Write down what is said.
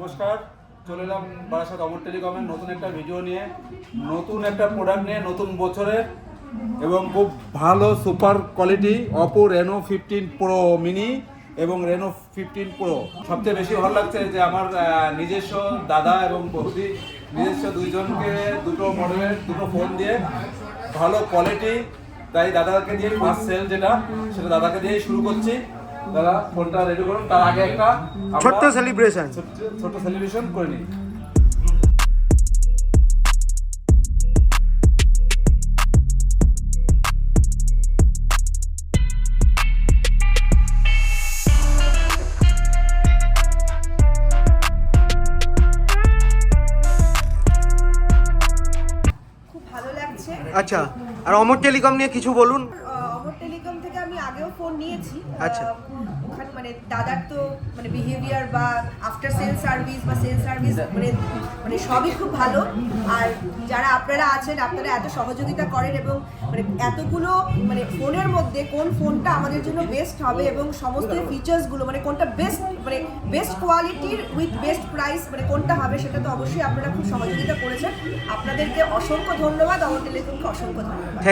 নমস্কার, চলে এলাম বারাসাত অমর টেলিকমের নতুন একটা ভিডিও নিয়ে, নতুন একটা প্রোডাক্ট নিয়ে, নতুন বছরে, এবং খুব ভালো super quality Oppo Reno fifteen pro mini এবং রেনো ফিফটিন প্রো সবচেয়ে বেশি ভালো লাগছে যে আমার নিজস্ব দাদা এবং বৌদি, নিজস্ব দুইজনকে, দুটো মডেলের দুটো ফোন দিয়ে ভালো কোয়ালিটি তাই দাদাকে দিয়ে ফার্স্ট সেল যেটা, সেটা দাদাকে দিয়েই শুরু করছি। দাদা ফোনটা রেডি করুন তার আগে একটা ছোট্ট সেলিব্রেশন ছোট্ট সেলিব্রেশন করে নিই। আচ্ছা আর অমর টেলিকম নিয়ে কিছু বলুন। আগেও ফোন নিয়েছি। আচ্ছা। ওখানে মানে দাদার তো মানে বিহেভিয়ার বা আফটার সেল সার্ভিস বা সেল সার্ভিস মানে মানে সবই খুব ভালো। আর যারা আপনারা আছেন আপনারা এত সহযোগিতা করেন এবং মানে এতগুলো মানে ফোনের মধ্যে কোন ফোনটা আমাদের জন্য বেস্ট হবে এবং সমস্ত ফিচার্সগুলো মানে কোনটা বেস্ট মানে বেস্ট কোয়ালিটির উইথ বেস্ট প্রাইস মানে কোনটা হবে সেটা তো অবশ্যই আপনারা খুব সহযোগিতা করেছেন। আপনাদেরকে অসংখ্য ধন্যবাদ অমর টেলিকমকে অসংখ্য ধন্যবাদ।